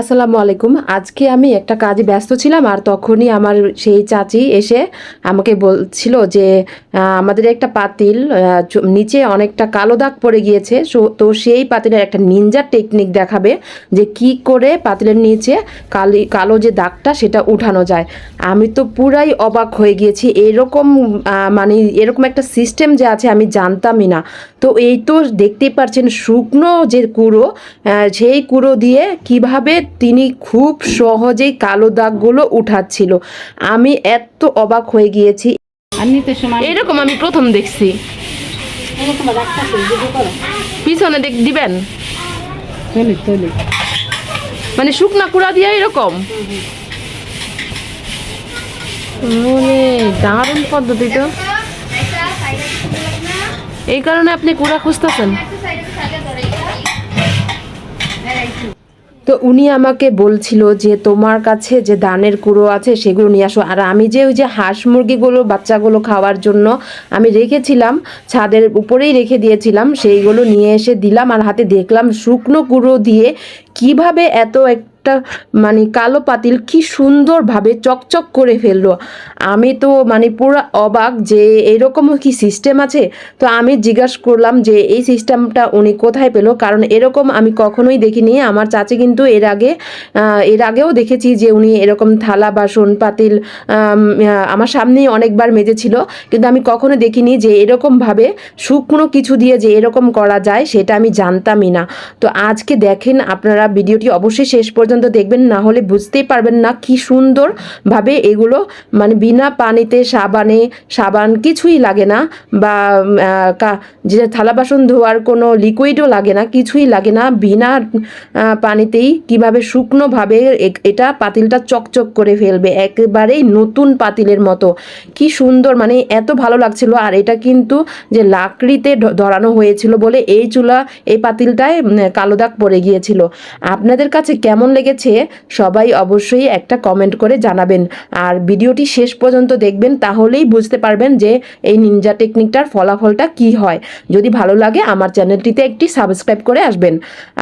আসসালামু আলাইকুম। আজকে আমি একটা কাজে ব্যস্ত ছিলাম আর তখনই আমার সেই চাচি এসে আমাকে বলছিল যে আমাদের একটা পাতিল নিচে অনেকটা কালো দাগ পড়ে গিয়েছে। তো সেই পাতিলের একটা নিনজা টেকনিক দেখাবে যে কি করে পাতিলের নিচে কালি, কালো যে দাগটা সেটা উঠানো যায়। আমি তো পুরাই অবাক হয়ে গিয়েছি। এরকম মানে এরকম একটা সিস্টেম যে আছে আমি জানতামই না। তো এই তো দেখতেই পাচ্ছেন শুকনো যে কুড়ো সেই কুড়ো দিয়ে কীভাবে তিনি খুব সহজেই কালো দাগগুলো উঠাচ্ছিল। আমি এত অবাক হয়ে গিয়েছি। এরকম আমি প্রথম দেখছি। পিছনে দেখ দিবেন? মানে শুকনা কুড়া দিয়ে এরকম? ওরে দারুণ পদ্ধতি তো। এই কারণে আপনি কুড়া খুঁজতেছেন? তো উনি আমাকে বলছিল যে তোমার কাছে যে দানের কুড়ো আছে সেগুলো নিয়ে আসো। আর আমি যে ওই যে হাঁস মুরগিগুলো, বাচ্চাগুলো খাওয়ার জন্য আমি রেখেছিলাম, ছাদের উপরেই রেখে দিয়েছিলাম, সেইগুলো নিয়ে এসে দিলাম আর হাতে দেখলাম শুকনো কুড়ো দিয়ে কীভাবে এত একটা মানে কালো পাতিল কি সুন্দরভাবে চকচক করে ফেলল। আমি তো মানে পুরো অবাক যে এরকমও কি সিস্টেম আছে? তো আমি জিজ্ঞাসা করলাম যে এই সিস্টেমটা উনি কোথায় পেল? কারণ এরকম আমি কখনোই দেখিনি। আমার চাচি কিন্তু এর আগে এর আগেও দেখেছি যে উনি এরকম থালা, বাসন, পাতিল আমার সামনেই অনেকবার মেজেছিল। কিন্তু আমি কখনো দেখিনি যে এরকমভাবে শুকনো কিছু দিয়ে যে এরকম করা যায়, সেটা আমি জানতামই না। তো আজকে দেখেন, আপনারা ভিডিওটি অবশ্যই শেষ পর্যন্ত দেখবেন, না হলে বুঝতেই পারবেন না কি সুন্দরভাবে এগুলো মানে বিনা পানিতে সাবানে, সাবান কিছুই লাগে না বা যে থালা বাসন ধোয়ার কোনো লিকুইডও লাগে না, কিছুই লাগে না, বিনা পানিতেই কীভাবে শুকনোভাবে এটা পাতিলটা চকচক করে ফেলবে, একেবারেই নতুন পাতিলের মতো। কি সুন্দর মানে এত ভালো লাগছিল, আর এটা কিন্তু যে লাকড়িতে ধরানো হয়েছিল বলে এই চুলা, এই পাতিলটায় কালো দাগ পড়ে গিয়েছিল। আপনাদের কাছে কেমন লেগেছে, সবাই অবশ্যই একটা কমেন্ট করে জানাবেন। আর ভিডিওটি শেষ পর্যন্ত দেখবেন, তাহলেই বুঝতে পারবেন যে এই নিনজা টেকনিকটার ফলাফলটা কি হয়। যদি ভালো লাগে, আমার চ্যানেলটিতে একটি সাবস্ক্রাইব করে আসবেন।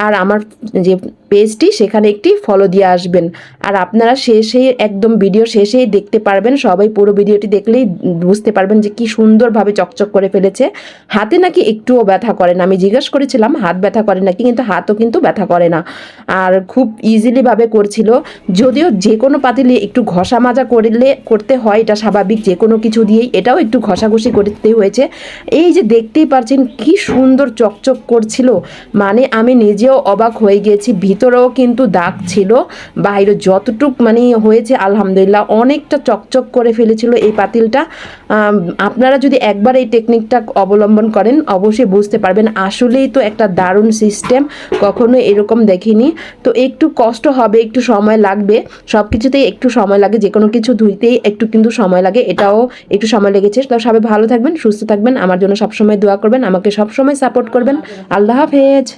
আর আমার যে পেজটি সেখানে একটি ফলো দিয়ে আসবেন। আর আপনারা শেষে একদম ভিডিও শেষেই দেখতে পারবেন, সবাই পুরো ভিডিওটি দেখলেই বুঝতে পারবেন যে কি সুন্দরভাবে চকচক করে ফেলেছে। হাতে নাকি একটুও ব্যথা করে না। আমি জিজ্ঞেস করেছিলাম, হাত ব্যথা করে নাকি? কিন্তু হাতও কিন্তু ব্যথা করে না। আর খুব ইজিলিভাবে করছিল। যদিও যে কোনো পাতিলে একটু ঘষা মাজা করলে, করতে হয়, এটা স্বাভাবিক। যে কোনো কিছু দিয়েই এটাও একটু ঘষাঘষি করতে হয়েছে। এই যে দেখতেই পারছেন, কি সুন্দর চকচক করছিল। মানে আমি নিজেও অবাক হয়ে গিয়েছি ভিতরেও কিন্তু দাগ ছিল। বাইরে যতটুক মানে হয়েছে, আলহামদুলিল্লাহ, অনেকটা চকচক করে ফেলেছিল এই পাতিলটা। আপনারা যদি একবার এই টেকনিকটা অবলম্বন করেন, অবশ্যই বুঝতে পারবেন। আসলেই তো একটা দারুণ সিস্টেম কখনো এরকম দেখিনি। তো একটু কষ্ট হবে, একটু সময় লাগবে। সব কিছুতেই একটু সময় লাগে যে কোনো কিছু ধুইতেই একটু কিন্তু সময় লাগে। এটাও একটু সময় লেগেছে। তো সবাই ভালো থাকবেন, সুস্থ থাকবেন। আমার জন্য সবসময় দোয়া করবেন, আমাকে সবসময় সাপোর্ট করবেন। আল্লাহ হাফেজ।